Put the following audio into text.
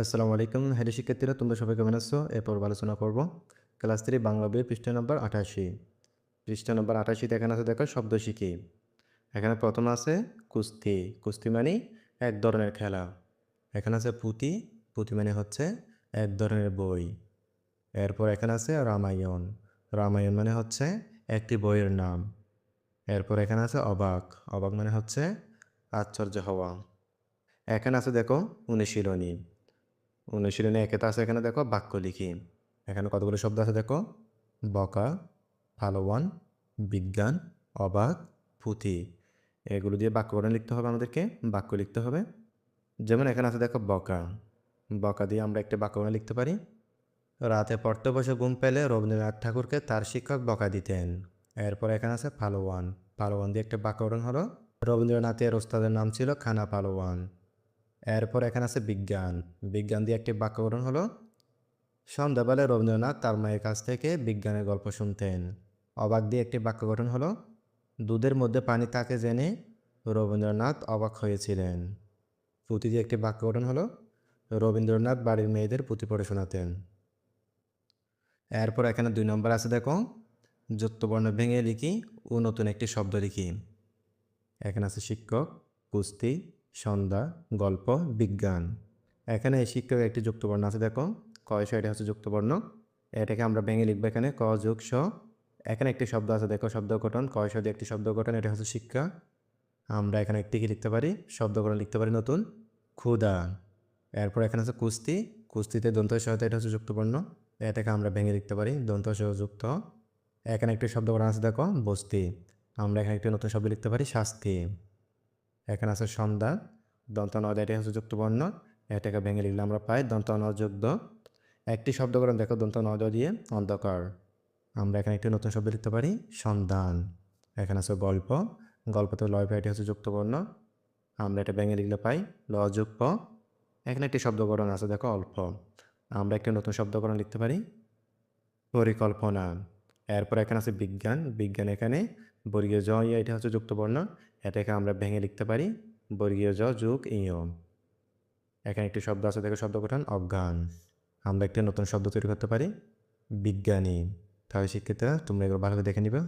আসসালামু আলাইকুম। হ্যালো শিক্ষার্থীরা, তোমরা সবাই কেমন আছো? এরপর আলোচনা করব। ক্লাস থ্রি, বাংলা বইয়ের পৃষ্ঠা নম্বর আঠাশি। পৃষ্ঠা নম্বর আঠাশিতে এখানে আছে, দেখো, শব্দ শিখি। এখানে প্রথম আছে কুস্তি। কুস্তি মানে এক ধরনের খেলা। এখানে আছে পুঁতি। পুঁতি মানে হচ্ছে এক ধরনের বই। এরপর এখানে আছে রামায়ণ। রামায়ণ মানে হচ্ছে একটি বইয়ের নাম। এরপর এখানে আছে অবাক। অবাক মানে হচ্ছে আশ্চর্য হওয়া। এখানে আছে, দেখো, অনুশীলনী। অনুশীলনে একেতে আছে এখানে দেখো বাক্য লিখি। এখানে কতগুলো শব্দ আছে দেখো? বকা ফালোয়ান বিজ্ঞান, অবাক, পুঁথি। এগুলো দিয়ে বাক্য গঠন লিখতে হবে আমাদেরকে, বাক্য লিখতে হবে। যেমন এখানে আছে দেখো বকা। বকা দিয়ে আমরা একটা বাক্য লিখতে পারি। রাতে পড়তে বসে ঘুম পেলে রবীন্দ্রনাথ ঠাকুরকে তার শিক্ষক বকা দিতেন। এরপর এখানে আছে পালোয়ান পালোয়ান দিয়ে একটা বাক্য গঠন হলো, রবীন্দ্রনাথের ওস্তাদের নাম ছিল খানা পালোয়ান এরপর এখানে আছে বিজ্ঞান। বিজ্ঞান দিয়ে একটি বাক্য গঠন হলো, সন্ধ্যাবেলা রবীন্দ্রনাথ তার মায়ের কাছ থেকে বিজ্ঞানের গল্প শুনতেন। অবাক দিয়ে একটি বাক্য গঠন হলো, দুধের মধ্যে পানি থাকে জেনে রবীন্দ্রনাথ অবাক হয়েছিলেন। পুঁথি দিয়ে একটি বাক্য গঠন হলো, রবীন্দ্রনাথ বাড়ির মেয়েদের পুঁথি পড়ে শোনাতেন। এরপর এখানে দুই নম্বর আছে, দেখো, যুক্তবর্ণ ভেঙে লিখি ও নতুন একটি শব্দ লিখি। এখানে আছে শিক্ষক, কুস্তি সন্ধ্যা, গল্প, বিজ্ঞান। এখানে এই শিক্ষক একটি যুক্তবর্ণ আছে, দেখো। কয়শ এটা হচ্ছে যুক্তবর্ণ। এটাকে আমরা ভেঙে লিখব এখানে, ক যোগ স। এখানে একটি শব্দ আছে, দেখো, শব্দ গঠন। কয়শ দিয়ে একটি শব্দ গঠন, এটা হচ্ছে শিক্ষা। আমরা এখানে একটি কি লিখতে পারি? শব্দ গঠন লিখতে পারি নতুন। ক্ষুদা এরপর এখানে আছে কুস্তি। কুস্তিতে দন্ত সহায়তা, এটা হচ্ছে যুক্তবর্ণ। এটাকে আমরা ভেঙে লিখতে পারি, দন্ত যুক্ত। এখানে একটি শব্দ গঠন আছে, দেখো, বস্তি। আমরা এখানে একটি নতুন শব্দ লিখতে পারি, শাস্তি। এখানে আছে সন্ধ্যা দন্ত নদ এটি হচ্ছে যুক্তবর্ণ, এটাকে ভেঙে লিখলে আমরা পাই দন্ত নযুক্ত একটি শব্দ করে দেখো দন্ত নদ দিয়ে অন্ধকার। আমরা এখানে একটি নতুন শব্দ লিখতে পারি, সন্ধান। এখানে আছে গল্প, গল্পতে লয় এটি হচ্ছে যুক্তবর্ণ। আমরা এটা ভেঙে লিখলে পাই লযুক্ত এখানে একটি শব্দকরণ আছে দেখো অল্প। আমরা একটি নতুন শব্দকরণ লিখতে পারি, পরিকল্পনা। এরপর এখানে আছে বিজ্ঞান বিজ্ঞান এখানে বর্গীয় জ, ইয়া, এটা হচ্ছে যুক্তবর্ণ। এটাকে আমরা ভেঙে লিখতে পারি বর্গীয় জ যুগ ইয় এখানে একটি শব্দ আছে, দেখো শব্দ গঠন, অজ্ঞান। আমরা একটি নতুন শব্দ তৈরি করতে পারি, বিজ্ঞানী। তাহলে শিক্ষিতা তোমরা এগুলো ভালোভাবে দেখে নিবে।